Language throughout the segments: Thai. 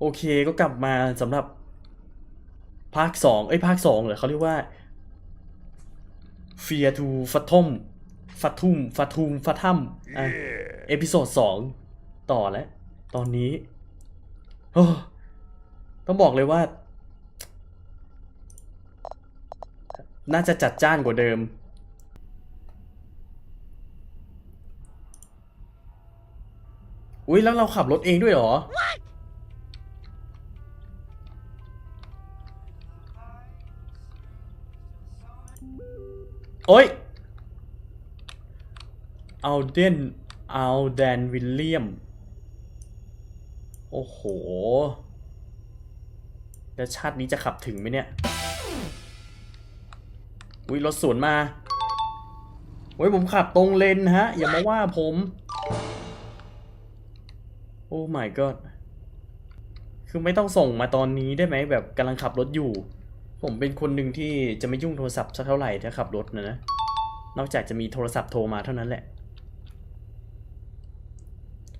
โอเคก็กลับมาสำหรับ ภาคสองเอ้ยภาคสองเหรอเขาเรียกว่า Fear to Fathom Fathum Fathum Fathum อะเอพิโซดสองต่อแล้ว ตอนนี้โอ้ต้องบอกเลยว่า น่าจะจัดจ้านกว่าเดิม อุ้ยแล้วเราขับรถเองด้วยเหรอ โอ้ยเอาเดนเอาแดนวิลเลียม โอ้โห แล้วชาตินี้จะขับถึงไหมเนี่ย อุ้ยรถสวนมาเฮ้ยผมขับตรงเลนฮะ อย่ามาว่าผม โอ้ my god คือไม่ต้องส่งมาตอนนี้ได้ไหมแบบกำลังขับรถอยู่ ผมเป็นคนหนึ่งที่จะไม่ยุ่งโทรศัพท์สักเท่าไหร่ถ้าขับรถนะนะ นอกจากจะมีโทรศัพท์โทรมาเท่านั้นแหละ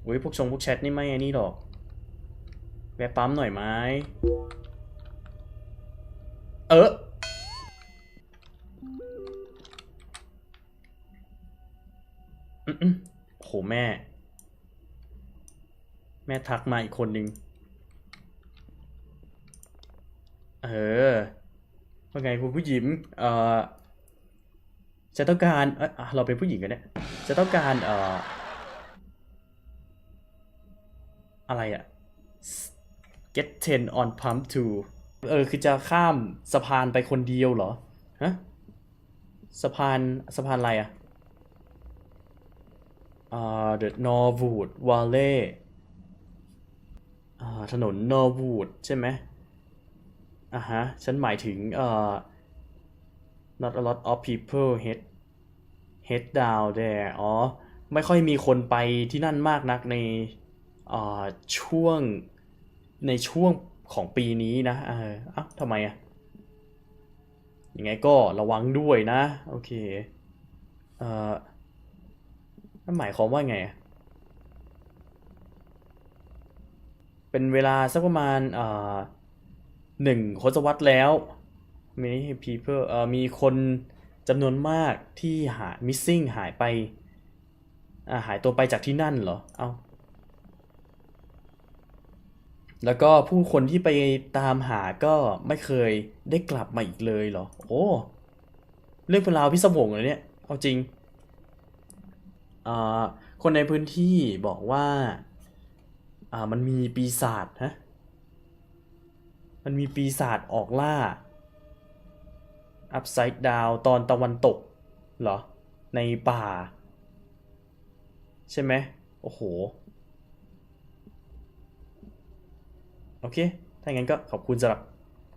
อุ้ยพวกชงพวกแชทนี่ไม่อันนี้หรอก แวะปั๊มหน่อยไหมเอออืมๆโหแม่ แม่ทักมาอีกคนนึง เออ ว่าไงคุณผู้หญิงเอ่อจะต้องการเออเราเป็นผู้หญิงกันเนี่ยจะต้องการเอ่ออะไรอะ get 10 on pump to เออ คือจะข้ามสะพานไปคนเดียวเหรอ ฮะ สะพาน สะพานอะไรอะอ่า the Norwood Valley อ่า ถนน Norwood ใช่ไหม อะฮะ ฉันหมายถึงเอ่อ not a lot of people head head down there อ๋อ ไม่ค่อยมีคนไปที่นั่นมากนักในเอ่อช่วงในช่วงของปีนี้นะเอออ้าทำไมอะยังไงก็ระวังด้วยนะ โอเค เอ่อนั่นหมายความว่าไง เป็นเวลาสักประมาณเอ่อ หนึ่งทศวรรษแล้ว many people เอ่อมีคนจำนวนมากที่หา missing หายไปอ่าหายตัวไปจากที่นั่นเหรอ เอา แล้วก็ผู้คนที่ไปตามหาก็ไม่เคยได้กลับมาอีกเลยเหรอ โอ้ เรื่องเป็นราวพิศวงเลยเนี่ย เอาจริงอ่าคนในพื้นที่บอกว่าอ่ามันมีปีศาจฮะ มันมีปีศาจออกล่า Upside Down ตอนตะวันตกเหรอ ในป่า ใช่ไหมโอ้โห โอเค ถ้างั้นก็ขอบคุณสำหรับ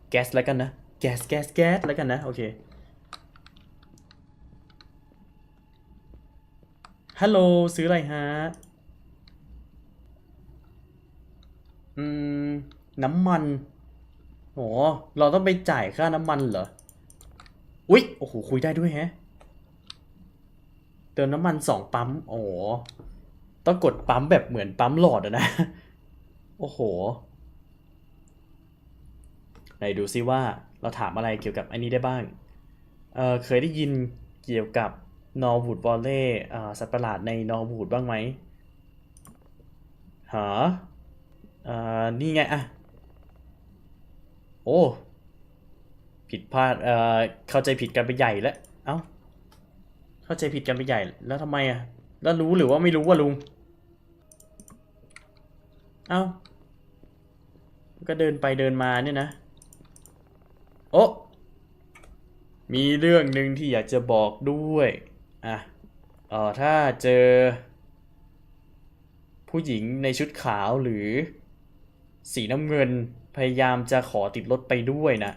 แก๊สแล้วกันนะ แก๊สแก๊สแก๊สแล้วกันนะ โอเค ฮัลโหล ซื้ออะไรฮะ อืม น้ำมัน โหเราต้องไปจ่ายค่าน้ำมันเหรอ อุ๊ย โอ้โห คุยได้ด้วยแฮะ เติมน้ำมันสองปั๊ม โอ้โหต้องกดปั๊มแบบเหมือนปั๊มหลอดอะนะ โอ้โห ไหนดูซิว่าเราถามอะไรเกี่ยวกับอันนี้ได้บ้าง เออเคยได้ยินเกี่ยวกับนอร์วูดวอลเล่อ่สัตว์ประหลาดในนอร์วูดบ้างไหมหาอ่านี่ไงอะ อ้ ผิดพลาดเอ่อเข้าใจผิดกันไปใหญ่แล้ว เอ้า เข้าใจผิดกันไปใหญ่แล้วทำไมอะ แล้วรู้หรือว่าไม่รู้ว่าลุง เอ้า ก็เดินไปเดินมาเนี่ยนะ โอ้มีเรื่องหนึ่งที่อยากจะบอกด้วย อะ เอ่อ ถ้าเจอ ผู้หญิงในชุดขาวหรือ สีน้ำเงิน พยายามจะขอติดรถไปด้วยนะ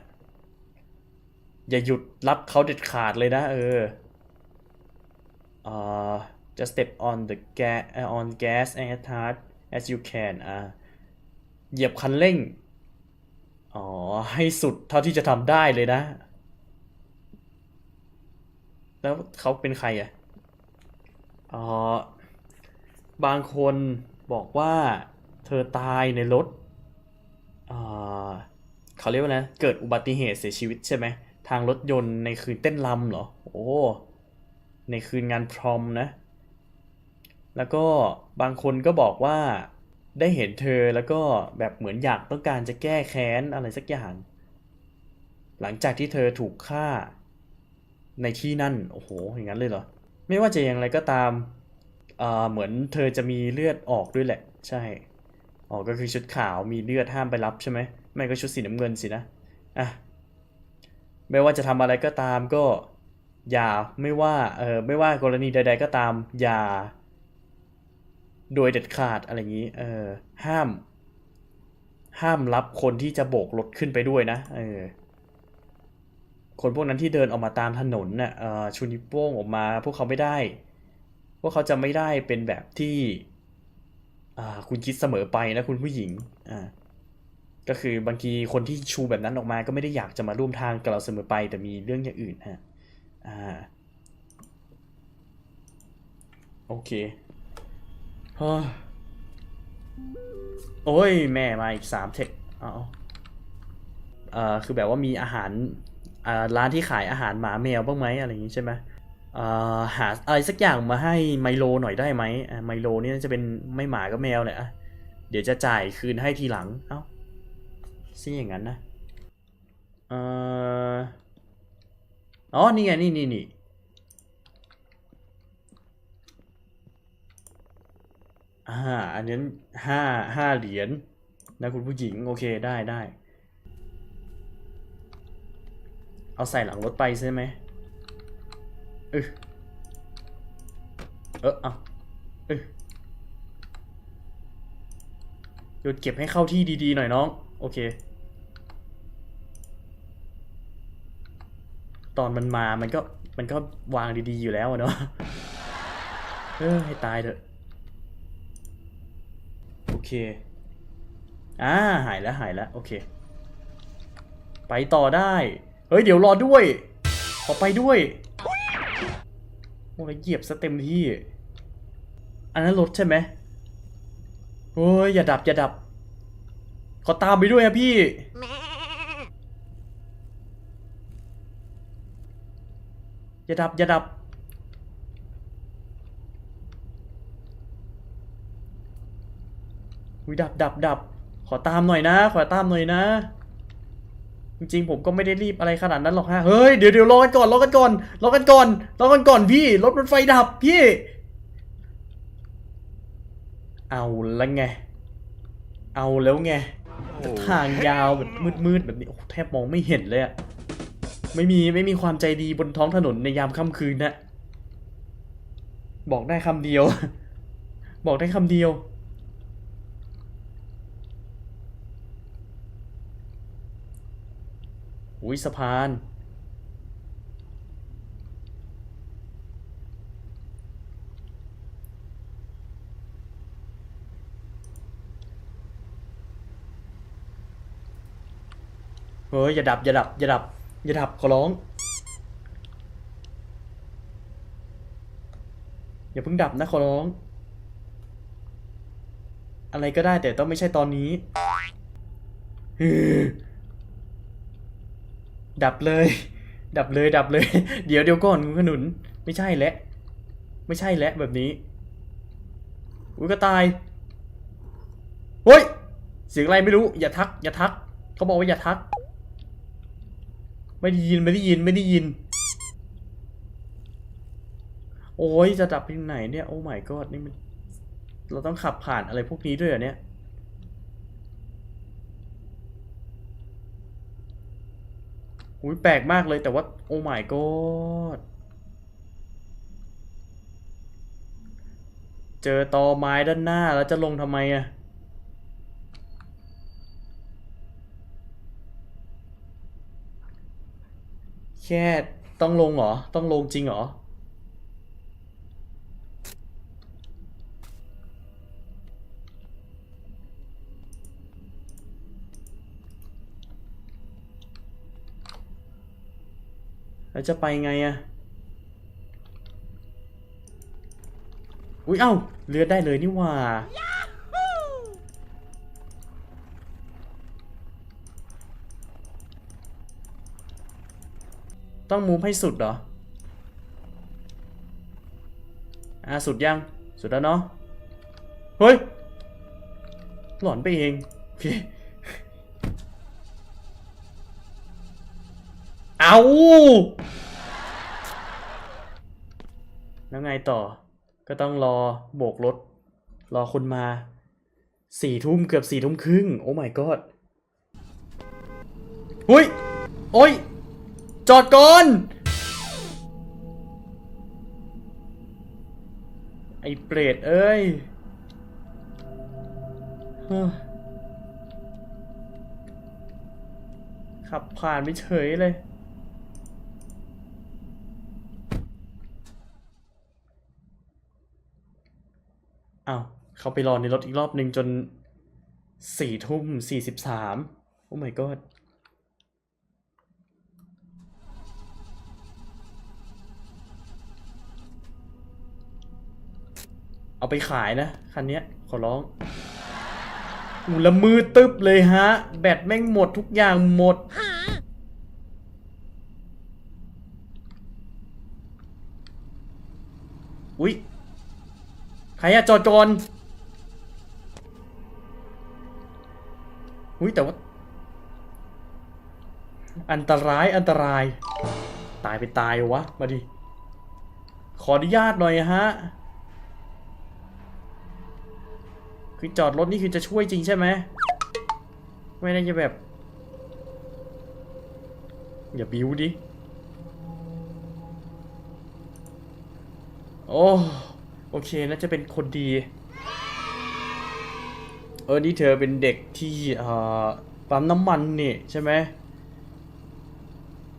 อย่าหยุดรับเขาเด็ดขาดเลยนะเออเอ่อ just step on the gas on gas as hard as you can อ่าเหยียบคันเร่ง อ๋อ ให้สุดเท่าที่จะทำได้เลยนะ แล้วเขาเป็นใครอะอ๋อบางคนบอกว่าเธอตายในรถ เขาเรียกว่านะ เกิดอุบัติเหตุเสียชีวิตใช่ไหม ทางรถยนต์ในคืนเต้นรำเหรอ โอ้ ในคืนงานพรอมนะ แล้วก็บางคนก็บอกว่าได้เห็นเธอแล้วก็แบบเหมือนอยากต้องการจะแก้แค้นอะไรสักอย่าง หลังจากที่เธอถูกฆ่า ในที่นั่น โอ้โห อย่างนั้นเลยเหรอ ไม่ว่าจะอย่างไรก็ตามเอ่อเหมือนเธอจะมีเลือดออกด้วยแหละ ใช่ อ๋อ ก็คือชุดขาวมีเลือดห้ามไปรับใช่ไหมไม่ก็ชุดสีน้ำเงินสินะ อะ ไม่ว่าจะทำอะไรก็ตามก็ อย่าไม่ว่า เออไม่ว่ากรณีใด ๆ ก็ตาม อย่า โดยเด็ดขาดอะไรอย่างนี้ เออ ห้าม ห้ามรับคนที่จะโบกรถขึ้นไปด้วยนะ เออ คนพวกนั้นที่เดินออกมาตามถนนน่ะเออชูนิโป้งออกมา พวกเขาไม่ได้ พวกเขาจะไม่ได้เป็นแบบที่ อ่า คุณคิดเสมอไปนะคุณผู้หญิง อ่า ก็คือบางทีคนที่ชูแบบนั้นออกมาก็ไม่ได้อยากจะมาร่วมทางกับเราเสมอไป แต่มีเรื่องอย่างอื่นฮะ อ่า โอเคฮ้ยโอ้ย แม่มาอีกสามเทคเอาเอ่อคือแบบว่ามีอาหารอ่าร้านที่ขายอาหารหมาแมวบ้างไหมอะไรอย่างนี้ใช่ไหม หาอะไรสักอย่างมาให้ไมโลหน่อยได้ไหมไมโลนี่จะเป็นไม่หมาก็แมวแหละเดี๋ยวจะจ่ายคืนให้ทีหลัง เอ้าซิอย่างนั้นนะเอออ๋อ นี่ไง นี่นี่นี่อ่า อันนั้ห้าห้าเหรียญนะคุณผู้หญิง โอเค ได้ได้ เอาใส่หลังรถไปใช่ไหม เออเออเอาเออหยุดเก็บให้เข้าที่ดีๆหน่อยน้อง โอเค ตอนมันมามันก็มันก็วางดีๆอยู่แล้วเนาะเออให้ตายเถอะ โอเคอ่าหายแล้วหายแล้วโอเค ไปต่อได้ เฮ้ย เดี๋ยวรอด้วย ขอไปด้วย โอ้ยเหยียบซะเต็มที่ อันนั้นรถใช่ไหมโอ้ยอย่าดับอย่าดับ ขอตามไปด้วยอะพี่อย่าดับอย่าดับ อุ้ยดับดับดับ ขอตามหน่อยนะ ขอตามหน่อยนะ จริงๆผมก็ไม่ได้รีบอะไรขนาดนั้นหรอกฮะ เฮ้ย เดี๋ยวเดี๋ยวรอกันก่อนรอกันก่อนรอกันก่อนรอกันก่อนพี่ รถมันไฟดับพี่ เอาแล้วไง เอาแล้วไงทางยาวแบบมืดๆแบบนี้โอ้แทบมองไม่เห็นเลยอะไม่มีไม่มีความใจดีบนท้องถนนในยามค่ำคืนนะ บอกได้คำเดียว บอกได้คำเดียว อุ้ยสะพาน เฮ้ย อย่าดับ อย่าดับ อย่าดับ อย่าดับ ขอร้อง อย่าเพิ่งดับนะ ขอร้อง อะไรก็ได้แต่ต้องไม่ใช่ตอนนี้ฮ ดับเลย ดับเลยดับเลย เดี๋ยวเดี๋ยวก่อนขนุน ไม่ใช่แล้วไม่ใช่แล้วแบบนี้อุ้ยก็ตายเฮ้ยเสียงอะไรไม่รู้อย่าทัก อย่าทัก เขาบอกว่าอย่าทัก ไม่ได้ยินไม่ได้ยินไม่ได้ยิน โอ้ยจะดับไปไหนเนี่ย โอ้ my god นี่มันเราต้องขับผ่านอะไรพวกนี้ด้วยเหรอเนี่ย อุ้ยแปลกมากเลยแต่ว่า โอ้ my god เจอตอไม้ด้านหน้าแล้วจะลงทำไมอะแค่ต้องลงเหรอ ต้องลงจริงเหรอ แล้วจะไปไงอะอุ้ยเอ้าเลือดได้เลยนี่ว่า ต้องมูฟให้สุดเหรอ อะสุดยัง สุดแล้วเนาะ เฮ้ย หลอนไปเองโอเค เอาแล้วไงต่อ ก็ต้องรอโบกรถ รอคนมาสี่ทุ่มเกือบสี่ทุ่มครึ่ง โอ้ my god หุยโอ้ย จอดก่อน ไอ้เปรตเอ้ยขับผ่านไปเฉยเลย อ้าวเขาไปรอในรถอีกรอบหนึ่งจนสี่ทุ่มสี่สิบสามโอ้ my god เอาไปขายนะ คันนี้ขอร้องอูละมือตึ๊บเลยฮะ แบตแม่งหมดทุกอย่างหมด อุ๊ย ครอะจอดจอนอุ๊ยแต่ว่าอันตรายอันตราย ตายไปตายวะ มาดิ ขออนุญาตหน่อยฮะ คือจอดรถนี่คือจะช่วยจริงใช่ไหม ไม่ได้จะแบบ อย่าบิ้วดิ โอ้ โอเคน่าจะเป็นคนดี เออนี่เธอเป็นเด็กที่เอ่อปั๊มน้ำมันนี่ใช่ไหม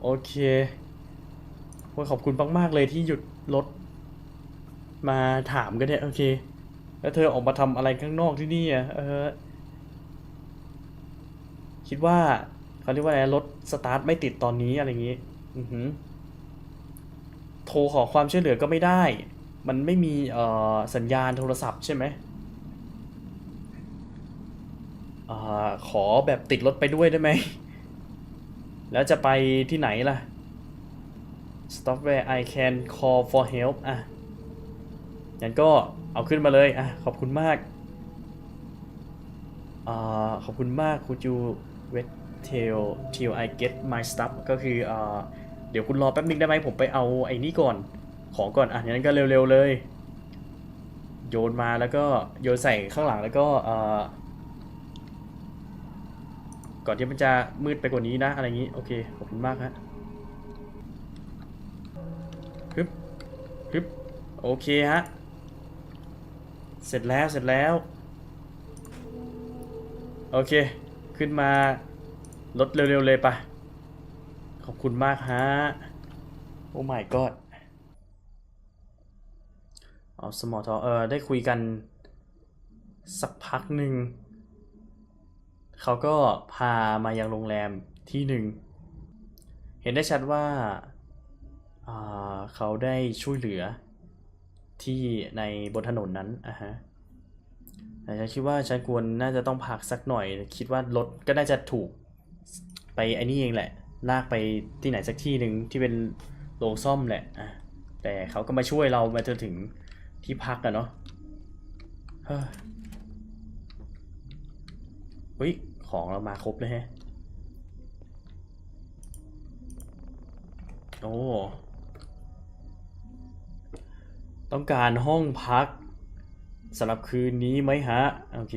โอเคโอ้ขอบคุณมากๆเลยที่หยุดรถมาถามกันเนี่ยโอเค แล้วเธอออกมาทำอะไรข้างนอกที่นี่อะเออคิดว่าเขาเรียกว่าอะไรรถสตาร์ทไม่ติดตอนนี้อะไรอย่างงี้ อือหือโทรขอความช่วยเหลือก็ไม่ได้ มันไม่มีเอ่อสัญญาณโทรศัพท์ใช่ไหมอขอแบบติดรถไปด้วยได้ไหม แล้วจะไปที่ไหนล่ะ stop where I can call for help อะงั้นก็เอาขึ้นมาเลยอะขอบคุณมากอ่าขอบคุณมาก could you wait till till I get my stuff ก็คืออ่าเดี๋ยวคุณรอแป๊บนึงได้ไหมผมไปเอาไอ้นี่ก่อน ของก่อนอะงั้นก็เร็วๆเลย โยนมาแล้วก็โยนใส่ข้างหลังแล้วก็เอ่าก่อนที่มันจะมืดไปกว่านี้นะ อะไรอย่างนี้ โอเค ขอบคุณมากฮะฮึบฮึบโอเคฮะ เสร็จแล้วเสร็จแล้ว โอเค ขึ้นมารถเร็วๆเลยปะขอบคุณมากฮะ โอ้ my god เอาสมอทอเออได้คุยกันสักพักหนึ่ง เขาก็พามายังโรงแรมที่หนึ่ง เห็นได้ชัดว่าอ่าเขาได้ช่วยเหลือที่ในบนถนนนั้นอะฮะแต่ฉันคิดว่าฉันควรน่าจะต้องพักสักหน่อย คิดว่ารถก็น่าจะถูกไปไอ้นี่เองแหละ ลากไปที่ไหนสักที่หนึ่งที่เป็นโรงซ่อมแหละอะแต่เขาก็มาช่วยเรามาจนถึง ที่พักอะเนาะเฮ้ย ของเรามาครบเลยฮะ โอ้ ต้องการห้องพักสำหรับคืนนี้ไหมฮะ โอเค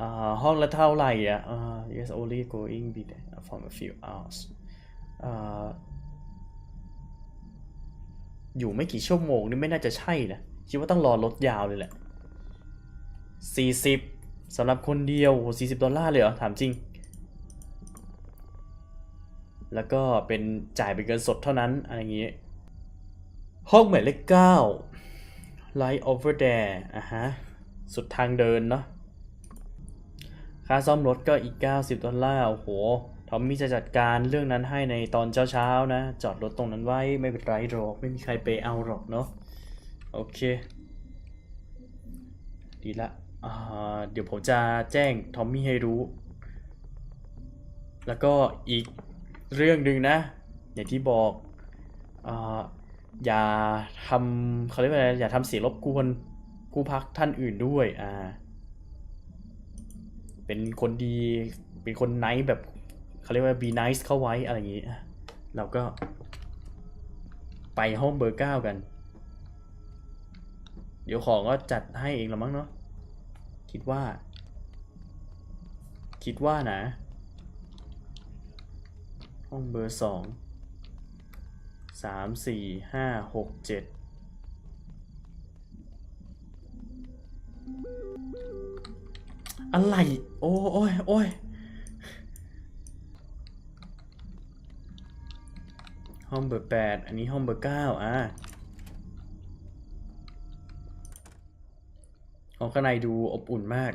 อ่าห้องละเท่าไหร่อะอ่า yes only going be there for a few hours อ่า อยู่ไม่กี่ชั่วโมงนี่ไม่น่าจะใช่นะคิดว่าต้องรอรถยาวเลยแหละ 40สำหรับคนเดียว 40 ดอลลาร์เลยเหรอ ถามจริง แล้วก็เป็นจ่ายเป็นเงินสดเท่านั้น อะไรอย่างงี้ห้องหมายเลขเก้า Light over there อะฮะ สุดทางเดินเนาะค่าซ่อมรถก็อีก 90 ดอลลาร์ โอ้โห อมมี่จะจัดการเรื่องนั้นให้ในตอนเช้าๆนะ จอดรถตรงนั้นไว้ไม่เป็นไรหรอกไม่มีใครไปเอาหรอกเนาะโอเค ดีละเดี๋ยวผมจะแจ้งทอมมี่ให้รู้ แล้วก็อีกเรื่องหนึ่งนะ อย่างที่บอกออย่าทำเขาเรียกว่าอะไรอย่าทำเสียงรบกวนผู้พักท่านอื่นด้วยอ่าเป็นคนดีเป็นคนไนท์แบบ เขาเรียกว่า be nice เข้าไว้อะไรอย่างงี้ เราก็ไปห้องเบอร์เก้ากัน เดี๋ยวของก็จัดให้เองละมั้งเนาะ คิดว่า คิดว่านะ ห้องเบอร์สองสามสี่ห้าหกเจ็ดอะไร โอ้โอ้ยโอ้ย ห้องเบอร์แปดอันนี้ห้องเบอร์เก้าอะห้องข้างในดูอบอุ่นมาก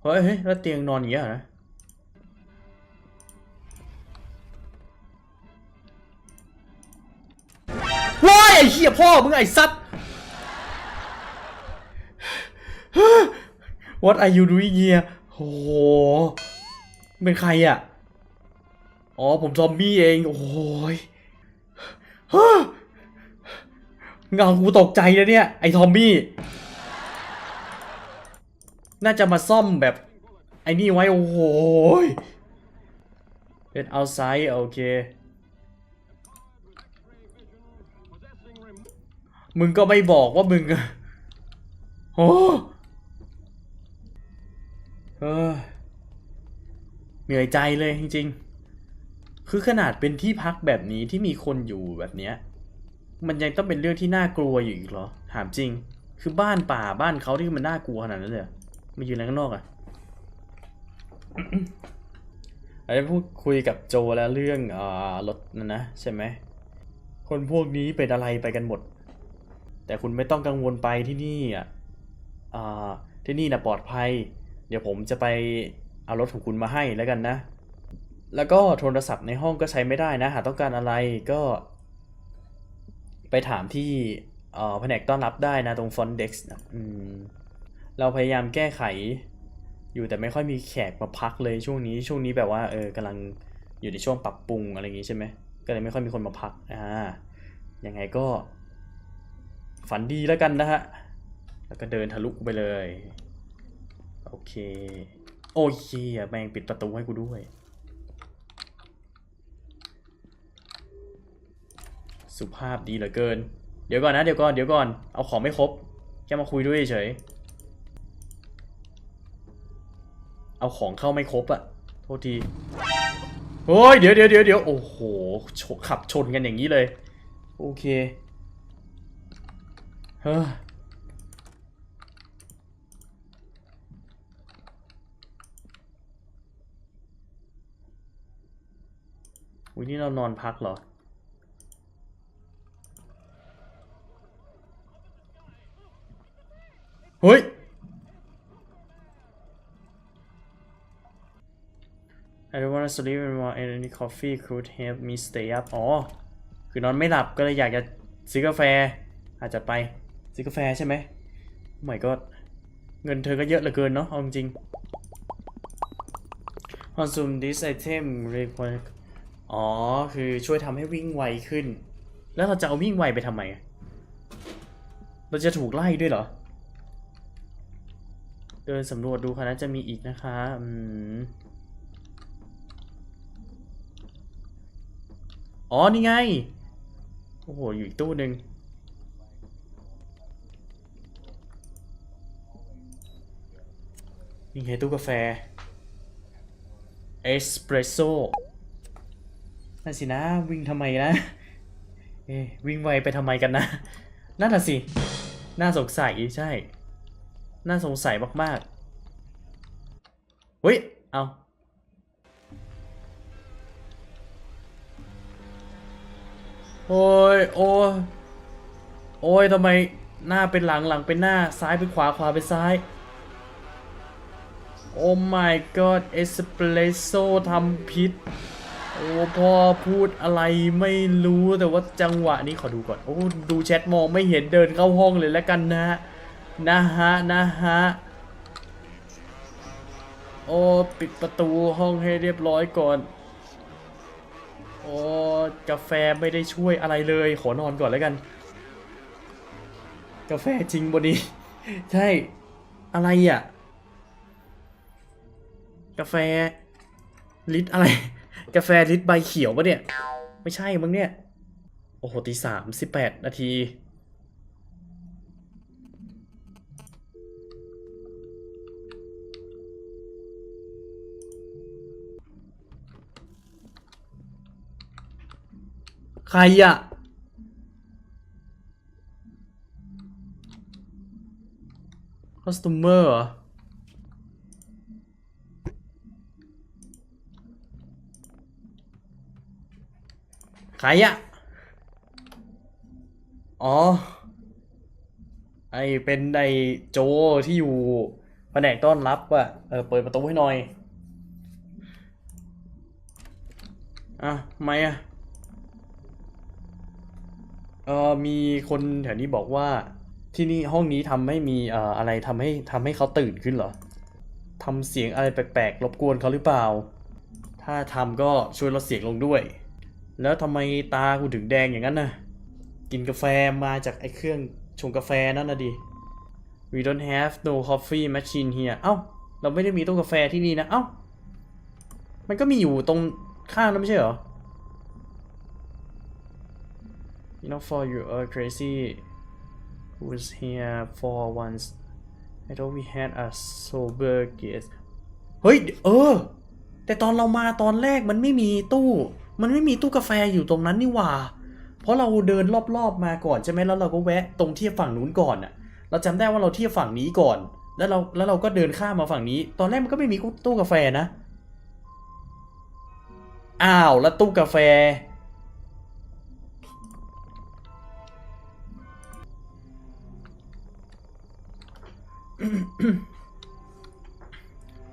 เฮ้ยเฮ้ยแล้วเตียงนอนอย่างเงี้ยเหรอนะว้ายไอ้เหี้ยพ่อมึงไอ้สัตว์ What are you doing here โอ้โหเป็นใครอะ อ๋อผมซอมบี้เอง โอ้ยฮะเงากูตกใจแล้วเนี่ย ไอ้ทอมบี้ น่าจะมาซ่อมแบบ ไอ้นี่ไว้ โอ้โหเป็น outside โอเค มึงก็ไม่บอกว่ามึงโอ้เออเหนื่อยใจเลยจริงๆ คือขนาดเป็นที่พักแบบนี้ที่มีคนอยู่แบบเนี้ย มันยังต้องเป็นเรื่องที่น่ากลัวอยู่อีกเหรอ ถามจริง คือบ้านป่าบ้านเขาที่มันน่ากลัวขนาดนั้นเลยเหรอมายืนข้างนอกอะอาจจะพูดคุยกับโจแล้วเรื่องอรถนั่นนะใช่ไหม คนพวกนี้เป็นอะไรไปกันหมด แต่คุณไม่ต้องกังวลไปที่นี่อะอ่าที่นี่นะปลอดภัย เดี๋ยวผมจะไปเอารถของคุณมาให้แล้วกันนะ แล้วก็โทรศัพท์ในห้องก็ใช้ไม่ได้นะ หากต้องการอะไรก็ ไปถามที่แผนกต้อนรับได้นะตรงฟอนเด็กนะเราพยายามแก้ไขอยู่แต่ไม่ค่อยมีแขกมาพักเลยช่วงนี้ช่วงนี้แบบว่าเออกำลังอยู่ในช่วงปรับปรุงอะไรอย่างงี้ใช่ไหมก็เลยไม่ค่อยมีคนมาพักอ่ายังไงก็ ฝันดีแล้วกันนะฮะแล้วก็เดินทะลุไปเลย โอเค โอเหี้ยแม่งปิดประตูให้กูด้วย สุภาพดีเหลือเกิน เดี๋ยวก่อนนะ เดี๋ยวก่อน เดี๋ยวก่อน เอาของไม่ครบ แค่มาคุยด้วยเฉย เอาของเข้าไม่ครบอะโทษที โอ้ย เดี๋ยวเดี๋ยวเดี๋ยวเดี๋ยวโอ้โห ขับชนกันอย่างนี้เลย โอเค เฮ้ออุ้ยนี่เรานอนพักเหรอ เฮ้ย I don't wanna sleep anymore and any coffee could help me stay up อ๋อ คือนอนไม่หลับก็เลยอยากจะซื้อกาแฟ อาจจะไปซื้อกาแฟใช่ไหมไม่ก็เงินเธอก็เยอะเหลือเกินเนาะเอาจริง consume this item require อ๋อ คือช่วยทำให้วิ่งไวขึ้น แล้วเราจะเอาวิ่งไวไปทำไม เราจะถูกไล่ด้วยเหรอ เดินสำรวจดูค่ะน่าจะมีอีกนะคะ อืม อ๋อ นี่ไง โอ้โห อยู่อีกตู้หนึ่งนี่ไงตู้กาแฟ เอสเปรสโซ่นั่นสินะวิ่งทำไมนะ เอ๊วิ่งไวไปทำไมกันนะ นั่นน่ะสิ น่าสงสัยใช่ น่าสงสัยมากๆเฮ้ย เอาโอ้ย โอ้ย โอ้ยทำไมหน้าเป็นหลังหลังเป็นหน้าซ้ายเป็นขวาขวาเป็นซ้าย โอ้ my god เอสเปรสโซ่ทำพิษ โอ้พ่อพูดอะไรไม่รู้แต่ว่าจังหวะนี้ขอดูก่อน โอ้ ดูแชทมองไม่เห็นเดินเข้าห้องเลยแล้วกันนะ นะฮะ นะฮะ โอ้ ปิดประตูห้องให้เรียบร้อยก่อน โอ้ กาแฟไม่ได้ช่วยอะไรเลย ขอนอนก่อนแล้วกัน กาแฟจริงบนนี้ ใช่ อะไรอะ กาแฟลิตรอะไร กาแฟลิตรใบเขียวปะเนี่ย ไม่ใช่มั้งเนี่ย โอ้โหตีสามสิบแปดนาที ใครอะคอสตูเมอร์เหรอใครอะอ๋อ ไอเป็นไอโจที่อยู่แผนกต้อนรับอะเออเปิดประตูให้หน่อย อะทำไมอะ เออมีคนแถวนี้บอกว่าที่นี่ห้องนี้ทำให้มีเอ่ออะไรทำให้ทำให้เขาตื่นขึ้นเหรอทำเสียงอะไรแปลกๆรบกวนเขาหรือเปล่า ถ้าทำก็ช่วยลดเสียงลงด้วย แล้วทำไมตากูถึงแดงอย่างนั้นน่ะ กินกาแฟมาจากไอ้เครื่องชงกาแฟนั่นนะดิ We don't have no coffee machine here เอ้า เราไม่ได้มีตู้กาแฟที่นี่นะ เอ้า มันก็มีอยู่ตรงข้างนั้นไม่ใช่เหรอ You know, for you are crazy who's here for once. I thought we had a sober guest. เฮ้ย เออ แต่ตอนเรามาตอนแรกมันไม่มีตู้ มันไม่มีตู้กาแฟอยู่ตรงนั้นนี่หว่า เพราะเราเดินรอบๆมาก่อนใช่ไหมแล้วเราก็แวะตรงเทียบฝั่งนู้นก่อนอะเราจำได้ว่าเราเทียบฝั่งนี้ก่อน แล้วเราแล้วเราก็เดินข้ามมาฝั่งนี้ ตอนแรกมันก็ไม่มีตู้กาแฟนะ อ้าวแล้วตู้กาแฟ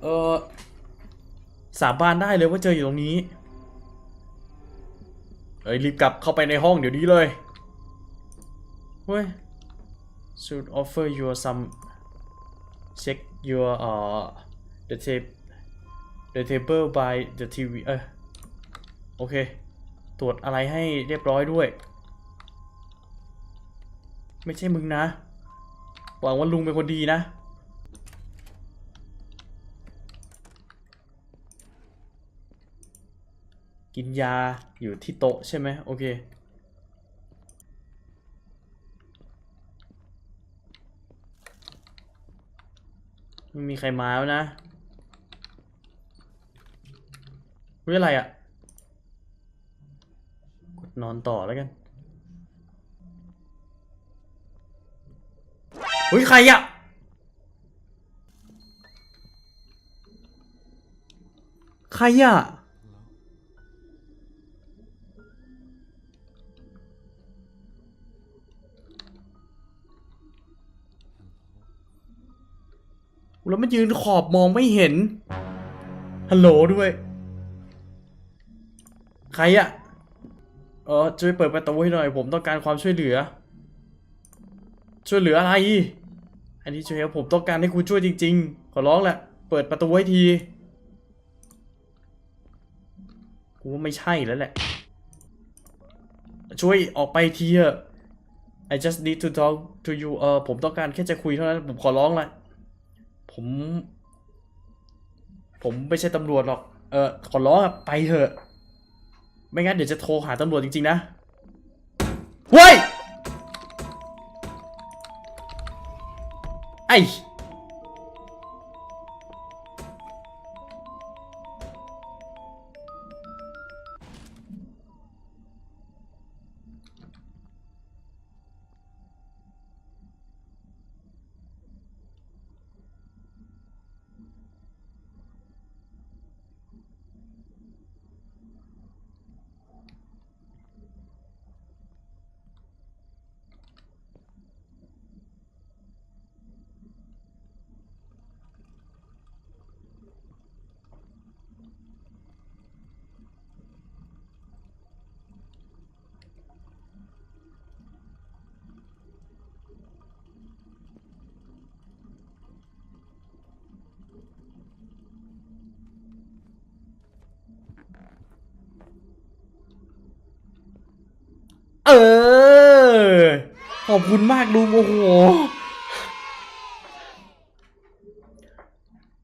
เออสาบานได้เลยว่าเจออยู่ตรงนี้ เอ้ยรีบกลับเข้าไปในห้องเดี๋ยวนี้เลย เฮ้ย should offer you some check your uh the tape the table by the TV เออโอเค ตรวจอะไรให้เรียบร้อยด้วย ไม่ใช่มึงนะ หวังว่าลุงเป็นคนดีนะ กินยาอยู่ที่โต๊ะใช่ไหมโอเคไม่มีใครมาแล้วนะเรื่องอะไรอะ่ะ กดนอนต่อแล้วกัน เฮ้ยใครอะ่ะใครอะแล้วมันยืนขอบมองไม่เห็น ฮัลโหลด้วย ใครอะเออช่วยเปิดประตูให้หน่อย ผมต้องการความช่วยเหลือ ช่วยเหลืออะไร อันนี้ช่วยผมต้องการให้คุณช่วยจริง ๆ ขอร้องแหละ เปิดประตูให้ที กูว่าไม่ใช่แล้วแหละ ช่วยออกไปทีเถอะ I just need to talk to you เออผมต้องการแค่จะคุยเท่านั้น ผมขอร้องละผม ผมไม่ใช่ตำรวจหรอก เออขอร้องอะไปเถอะ ไม่งั้นเดี๋ยวจะโทรหาตำรวจจริง ๆ นะเฮ้ย ไอ้อบคุณมากลุงโอ้โห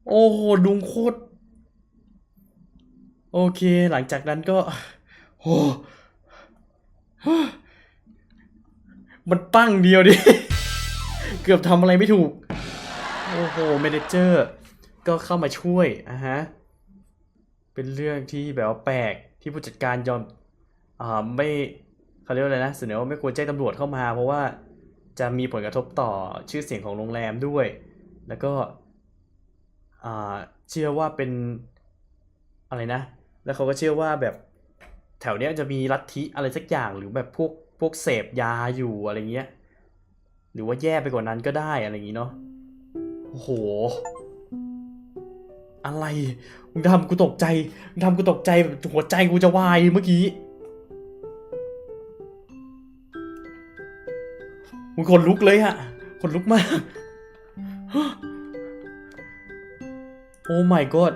โอ้โหลุงโคตร โอเค หลังจากนั้นก็ โอ้มันปั้งเดียวดิ เกือบทำอะไรไม่ถูก โอ้โหเมเนเจอร์ ก็เข้ามาช่วยอะฮะ เป็นเรื่องที่แบบว่าแปลกที่ผู้จัดการยอม อ่าไม่ เขาเรียกว่าอะไรนะเสนอว่าไม่ควรแจ้งตำรวจเข้ามา เพราะว่าจะมีผลกระทบต่อชื่อเสียงของโรงแรมด้วย แล้วก็เชื่อว่าเป็นอะไรนะ แล้วเขาก็เชื่อว่าแบบแถวเนี้ยจะมีลัทธิอะไรสักอย่างหรือแบบพวกพวกเสพยาอยู่อะไรเงี้ย หรือว่าแย่ไปกว่านั้นก็ได้อะไรอย่างงี้เนาะโอ้โห อะไร มึงทำกูตกใจ มึงทำกูตกใจแบบหัวใจกูจะวายเมื่อกี้ มึงขนลุกเลยอะขนลุกมาก โอ้ my god